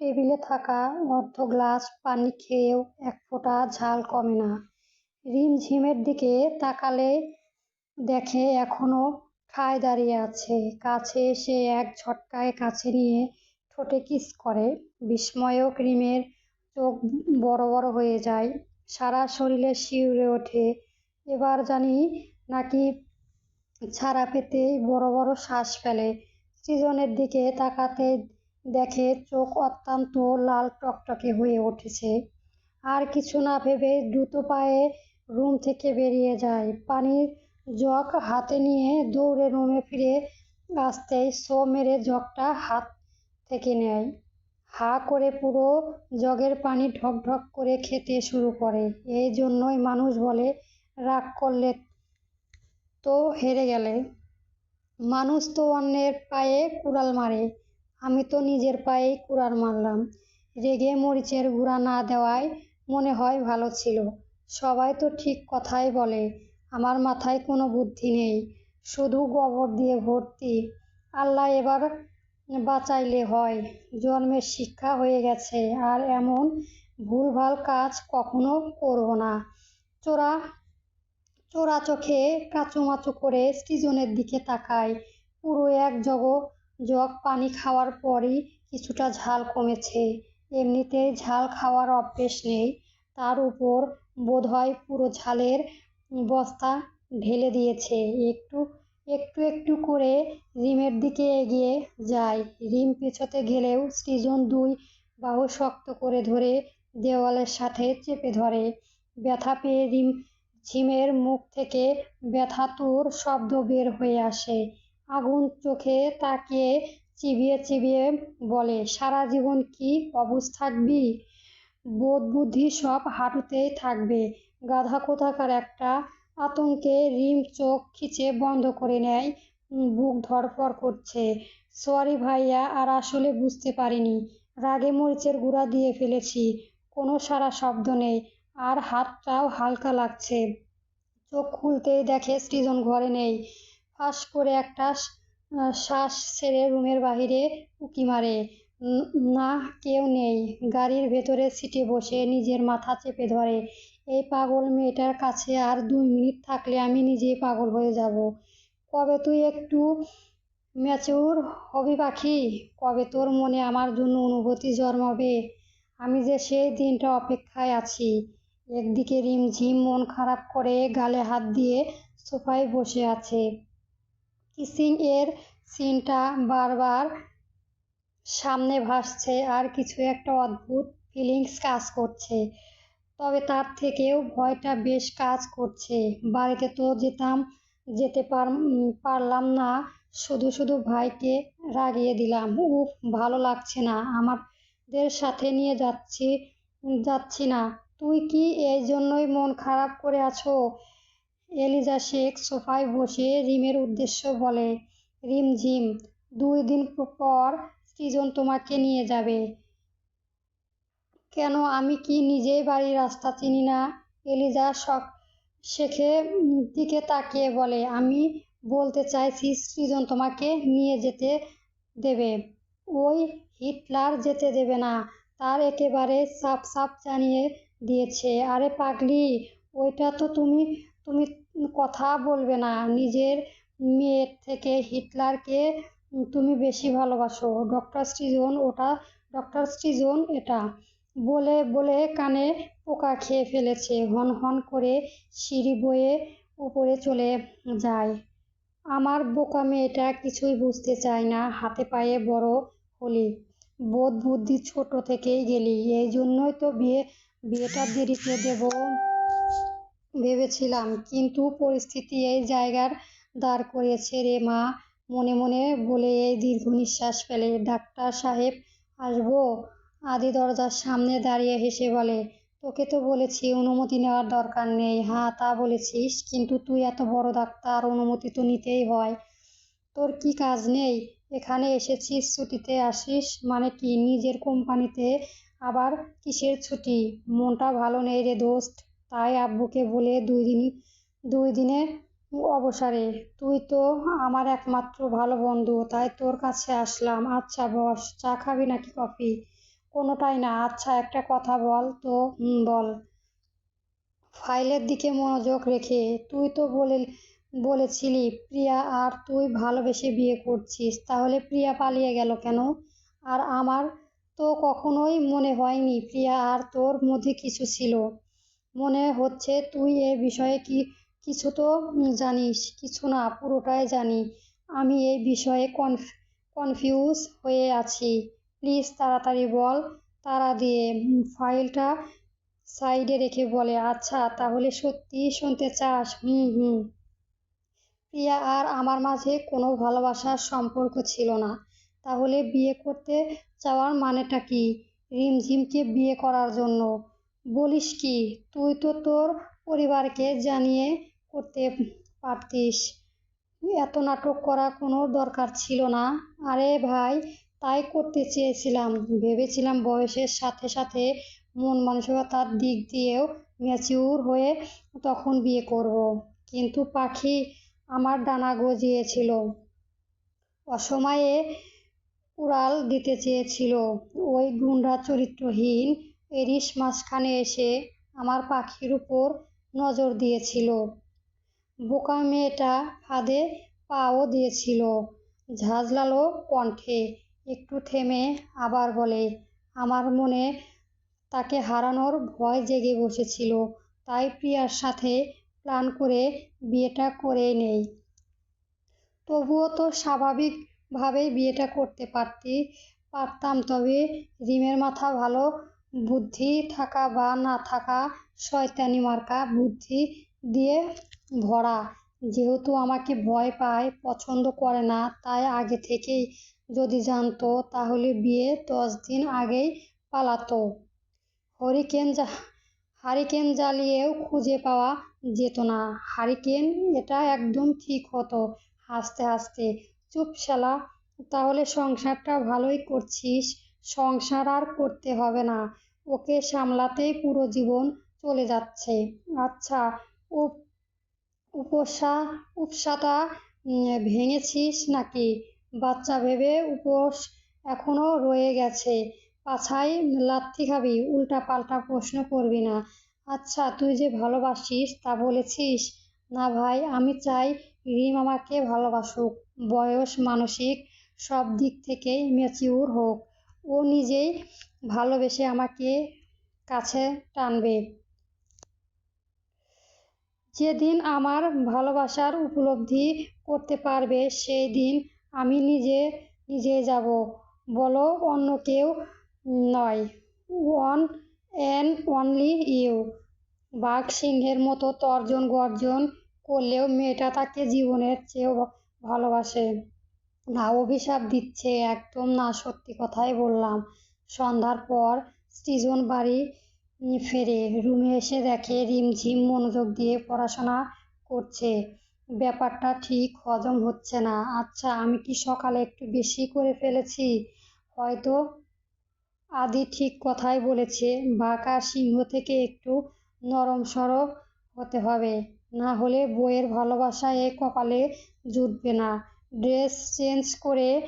টেবিলে থাকা অর্ধ গ্লাস পানি খেয়েও এক ফোঁটা ঝাল কমে না। রিমঝিমের দিকে তাকালে দেখে এখনও ঠায় দাঁড়িয়ে আছে। কাছে এসে এক ঝটকায় কাছে নিয়ে ঠোঁটে কিস করে। বিস্ময়ক রিমের চোখ বড় বড় হয়ে যায়। সারা শরীরে শিউরে ওঠে। এবার জানি নাকি ছাড়া পেতেই বড় বড় শ্বাস ফেলে। সৃজনের দিকে তাকাতেই দেখে চোখ অত্যন্ত লাল টকটকে হয়ে উঠেছে। আর কিছু না ভেবে দ্রুত পায়ে রুম থেকে বেরিয়ে যায়। পানির জগ হাতে নিয়ে দৌড়ে রুমে ফিরে আসতেই ছো মেরে জগটা হাত থেকে নেয়। হা করে পুরো জগের পানি ঢক ঢক করে খেতে শুরু করে। এই জন্যই মানুষ বলে রাগ করলে তো হেরে গেলে। মানুষ তো অন্যের পায়ে কুড়াল মারে, আমি তো নিজের পায়েই কুড়াল মারলাম। রেগে মরিচের গুঁড়া না দেওয়াই মনে হয় ভালো ছিল। সবাই তো ঠিক কথাই বলে, আমার মাথায় কোনো বুদ্ধি নেই, শুধু গোবর দিয়ে ভর্তি। আল্লাহ এবার বাঁচাইলে হয়। জন্মের শিক্ষা হয়ে গেছে আর এমন ভুলভাল কাজ কখনো করব না। চোরা চোরা চোখে কাঁচুমাচু করে সৃজনের দিকে তাকায়। পুরো এক জগ জগ পানি খাওয়ার পরই কিছুটা ঝাল কমেছে। এমনিতেই ঝাল খাওয়ার অভ্যেস নেই, তার উপর বোধহয় পুরো ঝালের বস্তা ঢেলে দিয়েছে। একটু একটু একটু করে রিমের দিকে এগিয়ে যায়। রিম পেছোতে গেলেও সৃজন দুই বাহু শক্ত করে ধরে দেওয়ালের সাথে চেপে ধরে। ব্যথা পেয়ে রিম ঝিমের মুখ থেকে ব্যথাতুর শব্দ বের হয়ে আসে। আগুন চোখে তাকিয়ে চিবিয়ে চিবিয়ে বলে, সারা জীবন কি অবুঝ থাকবি? বোধ বুদ্ধি সব হাঁটুতেই থাকবে। গাধা কোথাকার একটা আতঙ্কে রিম চোখ খিচে বন্ধ করে নেয়। বুক ধড়ফড় করছে। সরি ভাইয়া আর আসলে বুঝতে পারিনি। রাগে মরিচের গুঁড়া দিয়ে ফেলেছি। কোনো সারা শব্দ নেই। আর হাতটাও হালকা লাগছে। চোখ খুলতেই দেখে সৃজন ঘরে নেই। ফাঁস করে একটা শ্বাস ছেড়ে রুমের বাহিরে উঁকি মারে। না, কেউ নেই। গাড়ির ভেতরের সিটে বসে নিজের মাথা চেপে ধরে। এই পাগল মেয়েটার কাছে আর দুই মিনিট থাকলে আমি নিজেই পাগল হয়ে যাব। কবে তুই একটু ম্যাচিউর হবি পাখি? কবে তোর মনে আমার জন্য অনুভূতি জন্মাবে? আমি যে সেই দিনটা অপেক্ষায় আছি। একদিকে রিমঝিম মন খারাপ করে গালে হাত দিয়ে সোফায় বসে আছে। কিসিং এর সিনটা বারবার সামনে ভাসছে আর কিছু একটা অদ্ভুত ফিলিংস কাজ করছে। তবে তার থেকেও ভয়টা বেশ কাজ করছে। বাড়িতে তো যেতাম যেতে পারলাম না শুধু শুধু ভাইকে রাগিয়ে দিলাম। উফ ভালো লাগছে না, আমাদের সাথে নিয়ে যাচ্ছি যাচ্ছি না। তুই কি এই জন্যই মন খারাপ করে আছো? এলিজা শেখ সোফায় বসে রিমের উদ্দেশ্য বলে, রিমঝিম, দুই দিন পর সৃজন তোমাকে নিয়ে যাবে। কেন আমি কি নিজেই বাড়ির রাস্তা চিনি না? এলিজা শখ শেখে দিকে তাকিয়ে বলে, আমি বলতে চাইছি সৃজন তোমাকে নিয়ে যেতে দেবে। ওই হিটলার যেতে দেবে না, তার একেবারে সাফ সাফ জানিয়ে দিয়েছে। আরে পাগলি, ওইটা তো তুমি তুমি কথা বলবে না। নিজের মেয়ের থেকে হিটলারকে তুমি বেশি ভালোবাসো। ডক্টর সৃজন ওটা ডক্টর সৃজন এটা বলে বলে কানে পোকা খেয়ে ফেলেছে। হন হন করে সিঁড়ি বয়ে উপরে চলে যায়। আমার বোকা মেয়েটা কিছুই বুঝতে চায় না। হাতে পায়ে বড় হলি, বোধ বুদ্ধি ছোট থেকেই গেলি। এই জন্যই তো বিয়ে বিয়েটা দেরিতে দেব ভেবেছিলাম। কিন্তু পরিস্থিতি এই জায়গার দাঁড় করিয়েছে রে মা মনে মনে বলে এই দীর্ঘ নিঃশ্বাস ফেলে। ডাক্তার সাহেব আসব? আদি দরজার সামনে দাঁড়িয়ে হেসে বলে, তোকে তো বলেছি অনুমতি নেওয়ার দরকার নেই। হ্যাঁ তা বলেছিস, কিন্তু তুই এত বড় ডাক্তার, অনুমতি তো নিতেই হয়। তোর কি কাজ নেই? এখানে এসেছিস ছুটিতে আসিস মানে কি? নিজের কোম্পানিতে আবার কিসের ছুটি? মনটা ভালো নেই রে দোস্ত, তাই আব্বুকে বলে দুই দিন দুই দিনের অবসরে। তুই তো আমার একমাত্র ভালো বন্ধু, তাই তোর কাছে আসলাম। আচ্ছা বস, চা খাবি নাকি কফি? কোনোটাই না আচ্ছা একটা কথা বল তো বল ফাইলের দিকে মনোযোগ রেখে তুই তো বলে বলেছিলি প্রিয়া আর তুই ভালোবেসে বিয়ে করছিস তাহলে প্রিয়া পালিয়ে গেল কেন আর আমার তো কখনোই মনে হয়নি প্রিয়া আর তোর মধ্যে কিছু ছিল মনে হচ্ছে তুই এ বিষয়ে কি কিছু তো জানিস, কিছু না, পুরোটাই জানি। আমি এই বিষয়ে কনফ কনফিউজ হয়ে আছি। প্লিজ তাড়াতাড়ি বল, তাড়া দিয়ে ফাইলটা সাইডে রেখে বলে আচ্ছা তাহলে সত্যি শুনতে চাস? হুম হুম। প্রিয়া, আর আমার মাঝে কোনো ভালোবাসার সম্পর্ক ছিল না। তাহলে বিয়ে করতে চাওয়ার মানেটা কি? রিমঝিমকে বিয়ে করার জন্য। বলিস কি? তুই তো তোর পরিবারকে জানিয়ে করতে পারতিস। এত নাটক করা কোনো দরকার ছিল না। আরে ভাই, তাই করতে চেয়েছিলাম। ভেবেছিলাম বয়সের সাথে সাথে মন মানসিকতার দিক দিয়েও ম্যাচিউর হয়ে তখন বিয়ে করব। কিন্তু পাখি আমার ডানা গজিয়েছিল। অসময়ে উড়াল দিতে চেয়েছিল। ওই গুন্ডা চরিত্রহীন এরিস মাঝখানে এসে আমার পাখির উপর নজর দিয়েছিল। বোকা মেয়েটা ফাঁদে পাও দিয়েছিল। ঝাঁঝলালো কণ্ঠে একটু থেমে আবার বলে, আমার মনে তাকে হারানোর ভয় জেগে বসেছিল, তাই প্রিয়ার সাথে প্ল্যান করে বিয়েটা করে নেই। তবুও তো স্বাভাবিকভাবেই বিয়েটা করতে পারতি, পারতাম, তবে রিমের মাথা ভালো বুদ্ধি থাকা বা না থাকা শয়তানি মার্কা বুদ্ধি দিয়ে ভরা। যেহেতু আমাকে ভয় পায়, পছন্দ করে না, তাই আগে থেকেই যদি জানতো, তাহলে বিয়ে দশ দিন আগেই পালাতো। হরিকেন হারিকেন জ্বালিয়েও খুঁজে পাওয়া যেত না। হারিকেন, এটা একদম ঠিক হতো। হাসতে হাসতে, চুপ শালা, তাহলে সংসারটা ভালোই করছিস। সংসার আর করতে হবে না। ওকে সামলাতেই পুরো জীবন চলে যাচ্ছে। আচ্ছা উপ উপসা উপসাটা ভেঙেছিস নাকি? বাচ্চা ভেবে উপোস এখনও রয়ে গেছে। পাছায় লাথি খাবি উল্টা পাল্টা প্রশ্ন করবি না। আচ্ছা তুই যে ভালোবাসিস তা বলেছিস? না ভাই, আমি চাই রিম আমাকে ভালোবাসুক। বয়স মানসিক সব দিক থেকেই ম্যাচিউর হোক। ও নিজেই ভালোবেসে আমাকে কাছে টানবে। যেদিন আমার ভালোবাসার উপলব্ধি করতে পারবে সেই দিন আমি নিজে নিজে যাব। বলো অন্য কেউ নয়। One and only you. বাঘ সিংহের মতো তর্জন গর্জন করলেও মেয়েটা তাকে জীবনের চেয়েও ভালোবাসে। না অভিশাপ দিচ্ছে, একদম না সত্যি কথাই বললাম। সন্ধ্যার পর সৃজন বাড়ি ফেরে, রুমে এসে দেখে রিমঝিম মনোযোগ দিয়ে পড়াশোনা করছে। ব্যাপারটা ঠিক হজম হচ্ছে না। আচ্ছা আমি কি সকালে একটু বেশি করে ফেলেছি? হয়তো আদি ঠিক কথাই বলেছে, বাঁকা সিংহ থেকে একটু নরম সরব হতে হবে। না হলে বইয়ের ভালোবাসা এ কপালে জুটবে না। ড্রেস চেঞ্জ করে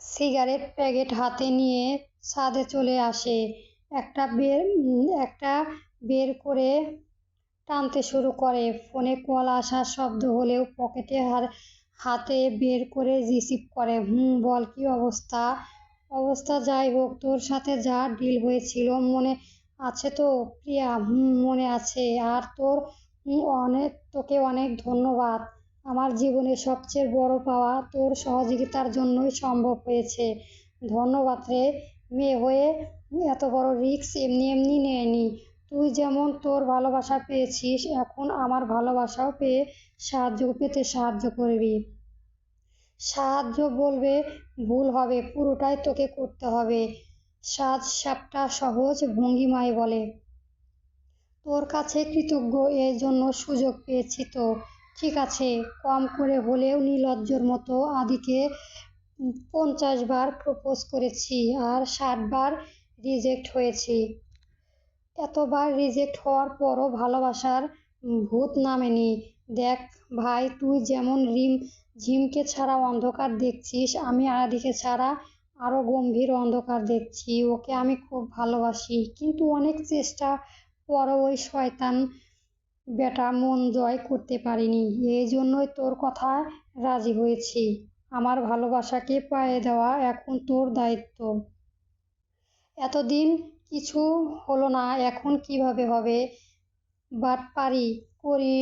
সিগারেট প্যাকেট হাতে নিয়ে ছাদে চলে আসে। একটা বের একটা বের করে টানতে শুরু করে। ফোনে কল আসার শব্দ হলেও পকেটে হার, হাতে বের করে রিসিভ করে। হুম, বল, কি অবস্থা? অবস্থা যাই হোক, তোর সাথে যা ডিল হয়েছিল মনে আছে তো? প্রিয়া, হুম, মনে আছে। আর তোর অনেক, তোকে অনেক ধন্যবাদ। আমার জীবনের সবচেয়ে বড় পাওয়া তোর সহযোগিতার জন্যই সম্ভব হয়েছে। ধন্যবাদ রে মেয়ে হয়ে এত বড় রিস্ক এমনি এমনি নেয়নি। তুই যেমন তোর ভালোবাসা পেয়েছিস, এখন আমার ভালোবাসাও পেয়ে সাহায্য, পেতে সাহায্য করবি। সাহায্য বলবে, ভুল হবে, পুরোটাই তোকে করতে হবে। সাজ সাপটা সহজ ভঙ্গিমায় বলে। তোর কাছে কৃতজ্ঞ এই জন্য সুযোগ পেয়েছি তো। ঠিক আছে, কম করে হলেও নির্লজ্জর মতো আদিকে পঞ্চাশ বার প্রপোজ করেছি আর ষাট বার রিজেক্ট হয়েছি। এতবার রিজেক্ট হওয়ার পরও ভালোবাসার ভূত নামেনি। দেখ ভাই, তুই যেমন রিম, ঝিমকে ছাড়া অন্ধকার দেখছিস, আমি আদিকে ছাড়া আরও গম্ভীর অন্ধকার দেখছি। ওকে আমি খুব ভালোবাসি, কিন্তু অনেক চেষ্টা পরও ওই শয়তান বেটা মন জয় করতে পারিনি। এই জন্যই তোর কথায় রাজি হয়েছি। আমার ভালোবাসাকে পায়ে দেওয়া এখন তোর দায়িত্ব। এতদিন কিছু হলো না, এখন কীভাবে হবে? বাটপারি করি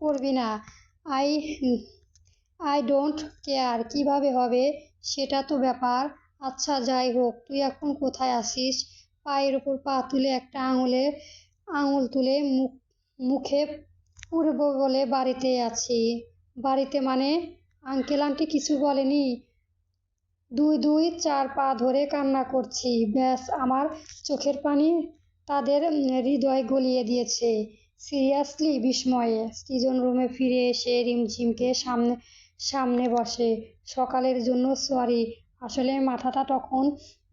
করবি না। আই আই ডোন্ট কেয়ার কীভাবে হবে সেটা তো ব্যাপার। আচ্ছা যাই হোক, তুই এখন কোথায় আসিস পায়ের ওপর পা তুলে একটা আঙুলে, আঙুল তুলে মুখ মুখে পুরব বলে বাড়িতে আছি। বাড়িতে মানে? আঙ্কেল আন্টি কিছু বলেনি। দুই দুই চার পা ধরে কান্না করছি। ব্যাস, আমার চোখের পানি তাদের হৃদয় গলিয়ে দিয়েছে। সিরিয়াসলি বিস্ময়ে সৃজন রুমে ফিরে এসে রিমঝিমকে সামনে সামনে বসে। সকালের জন্য সরি, আসলে মাথাটা তখন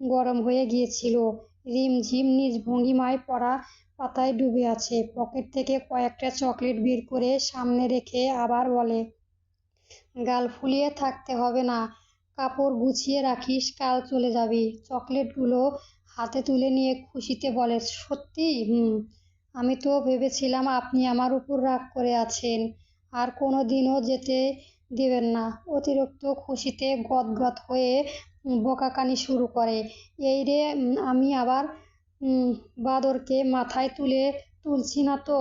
গরম হয়ে গিয়েছিল। রিমঝিম নিজ ভঙ্গিমায় পড়া পাতায় ডুবে আছে। পকেট থেকে কয়েকটা চকলেট বের করে সামনে রেখে আবার বলে, গাল ফুলিয়ে থাকতে হবে না, কাপড় গুছিয়ে রাখিস, কাল চলে যাবি। চকলেটগুলো হাতে তুলে নিয়ে খুশিতে বলে, সত্যি? হুম, আমি তো ভেবেছিলাম আপনি আমার উপর রাগ করে আছেন, আর কোনো দিনও যেতে দেবেন না। অতিরিক্ত খুশিতে গদগদ হয়ে বকাকানি শুরু করে। এই রে আমি আবার বাদরকে মাথায় তুলে তুলছি না তো?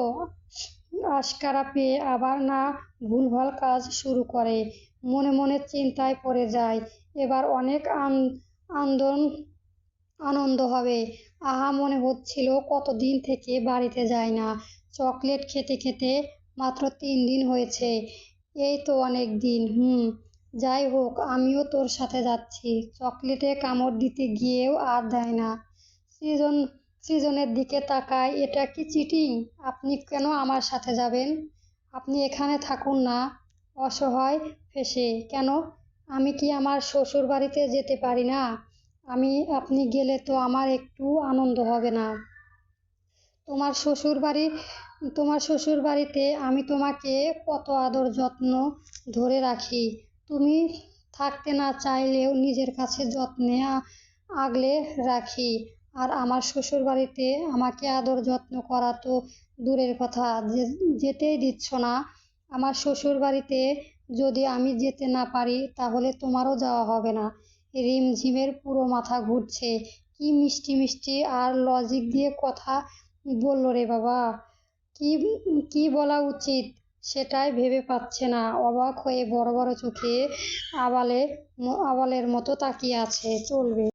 আশকারা পেয়ে আবার না ভুলভাল কাজ শুরু করে। মনে মনে চিন্তায় পড়ে যায়। এবার অনেক আন্দোলন, আনন্দ হবে। আহা, মনে হচ্ছিল কতদিন থেকে বাড়িতে যায় না। চকলেট খেতে খেতে মাত্র তিন দিন হয়েছে। এই তো অনেক দিন, হুম। যাই হোক, আমিও তোর সাথে যাচ্ছি। চকলেটে কামড় দিতে গিয়েও আর দেয় না। সৃজন, সৃজনের দিকে তাকায়, এটা কি চিটিং আপনি কেন আমার সাথে যাবেন? আপনি এখানে থাকুন না। অসহায় ফেসে। কেন? আমি কি আমার শ্বশুর বাড়িতে যেতে পারি না? আমি, আপনি গেলে তো আমার একটু আনন্দ হবে না। তোমার শ্বশুর বাড়ি তোমার শ্বশুর বাড়িতে আমি তোমাকে কত আদর যত্ন ধরে রাখি। তুমি থাকতে না চাইলেও নিজের কাছে যত্নে আগলে রাখি। আর আমার শ্বশুর বাড়িতে আমাকে আদর যত্ন করা তো দূরের কথা যেতেই দিচ্ছ না। আমার শ্বশুর বাড়িতে যদি আমি যেতে না পারি, তাহলে তোমারও যাওয়া হবে না। রিমঝিমের পুরো মাথা ঘুরছে। কি মিষ্টি মিষ্টি আর লজিক দিয়ে কথা বলল রে বাবা। কি কি বলা উচিত? সেটাই ভেবে পাচ্ছে না। অবাক হয়ে বড় বড় চোখে আবালে আবালের মতো তাকিয়ে আছে, চলবে।